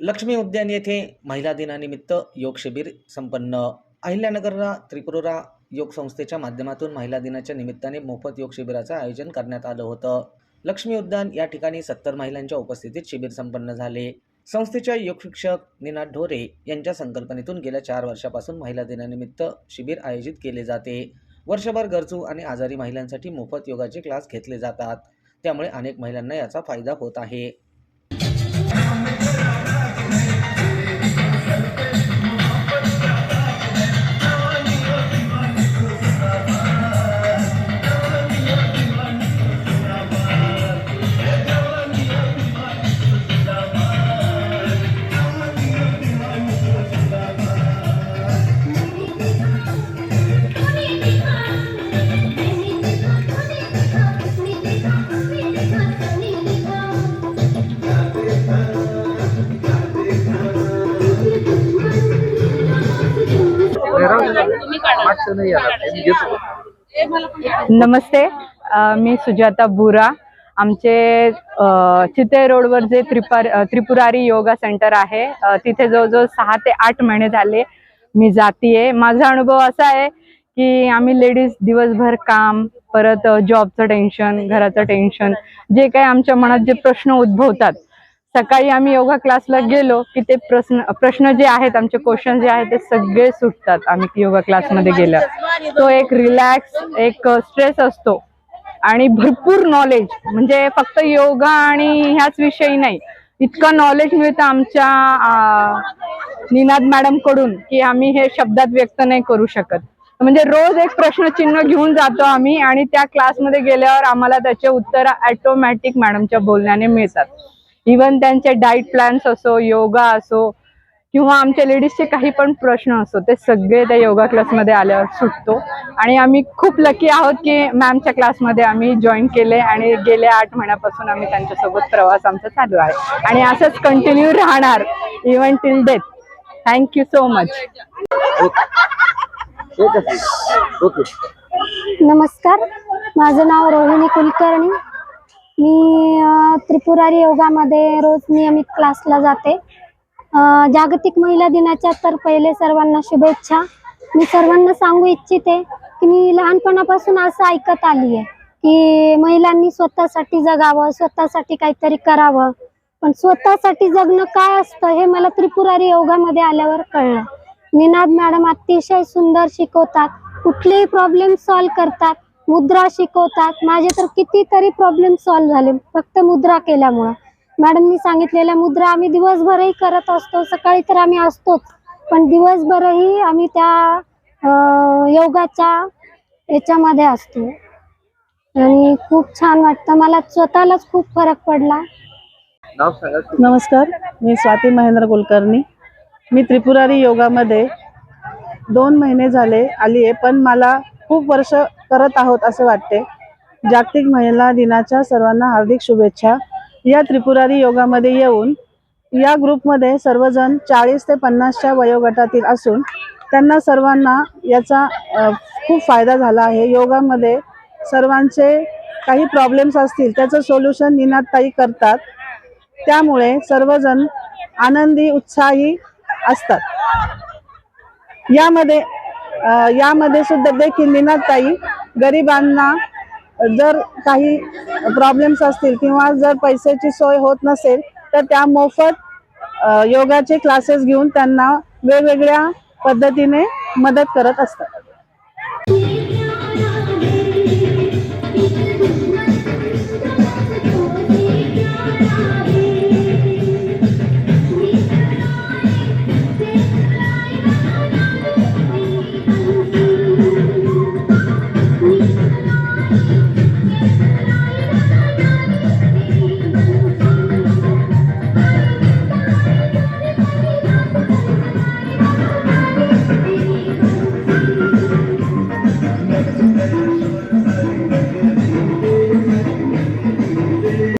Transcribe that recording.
लक्ष्मी उद्यान येथे महिला दिनानिमित्त योग शिबिर संपन्न. अहिल्यानगर त्रिपुरा योग संस्थेच्या माध्यमातून महिला दिनाच्या निमित्ताने मोफत योग शिबिराचं आयोजन करण्यात आलं होतं. लक्ष्मी उद्यान या ठिकाणी सत्तर महिलांच्या उपस्थितीत शिबिर संपन्न झाले. संस्थेच्या योग शिक्षक निनाद ढोरे यांच्या संकल्पनेतून गेल्या चार वर्षापासून महिला दिनानिमित्त शिबिर आयोजित केले जाते. वर्षभर गरजू आणि आजारी महिलांसाठी मोफत योगाचे क्लास घेतले जातात. त्यामुळे अनेक महिलांना याचा फायदा होत आहे. नमस्ते मी सुजाता बुरा. आमचे चिते रोडवर जे त्रिपार त्रिपुरारी योगा सेंटर आहे तिथे जवळजवळ सहा ते आठ महिने झाले मी जातीये. माझा अनुभव असा आहे की आम्ही लेडीज दिवसभर काम परत जॉबचं टेन्शन घराचं टेन्शन जे काही आमच्या मनात जे प्रश्न उद्भवतात सकाळी आम्ही योगा क्लासला गेलो की ते प्रश्न प्रश्न जे आहेत आमचे क्वेश्चन जे आहेत ते सगळे सुटतात. आम्ही योगा क्लासमध्ये गेलं. तो एक रिलॅक्स एक स्ट्रेस असतो. आणि भरपूर नॉलेज म्हणजे फक्त योगा आणि ह्याच विषयी नाही. इतकं नॉलेज मिळतं आमच्या निनाद मॅडमकडून की आम्ही हे शब्दात व्यक्त नाही करू शकत. म्हणजे रोज एक प्रश्नचिन्ह घेऊन जातो आम्ही आणि त्या क्लासमध्ये गेल्यावर आम्हाला त्याचे उत्तर ऑटोमॅटिक मॅडमच्या बोलण्याने मिळतात. इवन त्यांचे डाईट प्लॅन्स असो योगा असो किंवा आमच्या लेडीजचे काही पण प्रश्न असो ते सगळे त्या योगा क्लासमध्ये आल्यावर सुटतो. आणि आम्ही खूप लकी आहोत की मॅमच्या क्लासमध्ये आम्ही जॉईन केले आणि गेल्या आठ महिन्यापासून आम्ही त्यांच्यासोबत प्रवास आमचा चालू आहे. आणि असंच कंटिन्यू राहणार even till death thank you so much okay नमस्कार. माझं नाव रोहिणी कुलकर्णी. मी त्रिपुरारी योगामध्ये रोज नियमित क्लासला जाते. जागतिक महिला दिनाच्या तर पहिले सर्वांना शुभेच्छा. मी सर्वांना सांगू इच्छिते की मी लहानपणापासून असं ऐकत आली आहे की महिलांनी स्वतःसाठी जगावं स्वतःसाठी काहीतरी करावं. पण स्वतःसाठी जगणं काय असतं हे मला त्रिपुरारी योगामध्ये आल्यावर कळलं. निनाद मॅडम अतिशय सुंदर शिकवतात. कुठलेही प्रॉब्लेम सॉल्व करतात. मुद्रा शिकवतात. माझे तर कितीतरी प्रॉब्लेम सॉल्व झाले. फक्त मुद्रा केल्यामुळं. मॅडमनी सांगितलेल्या मुद्रा आम्ही दिवसभरही करत असतो. सकाळी तर आम्ही असतोच. पण दिवसभरही आम्ही त्या योगाच्या याच्यामध्ये असतो. आणि खूप छान वाटतं. मला स्वतःलाच खूप फरक पडला. नमस्कार. मी स्वाती महेंद्र कुलकर्णी. मी त्रिपुरारी योगामध्ये दोन महिने झाले आली आहे पण मला खूप वर्ष करत आहोत असं वाटते. जागतिक महिला दिनाच्या सर्वांना हार्दिक शुभेच्छा. या त्रिपुरारी योगामध्ये येऊन या ग्रुपमध्ये सर्वजण चाळीस ते पन्नासच्या वयोगटातील असून त्यांना सर्वांना याचा खूप फायदा झाला आहे. योगामध्ये सर्वांचे काही प्रॉब्लेम्स असतील त्याचं सोल्युशन निनादताई करतात. त्यामुळे सर्वजण आनंदी उत्साही असतात. यामध्ये यामध्ये सुद्धा देखील निनादताई गरिबांना जर काही प्रॉब्लेम्स असतील किंवा जर पैशाची सोय होत नसेल तर त्या मोफत योगाचे क्लासेस घेऊन त्यांना वेगवेगळ्या पद्धतीने मदत करत असतात.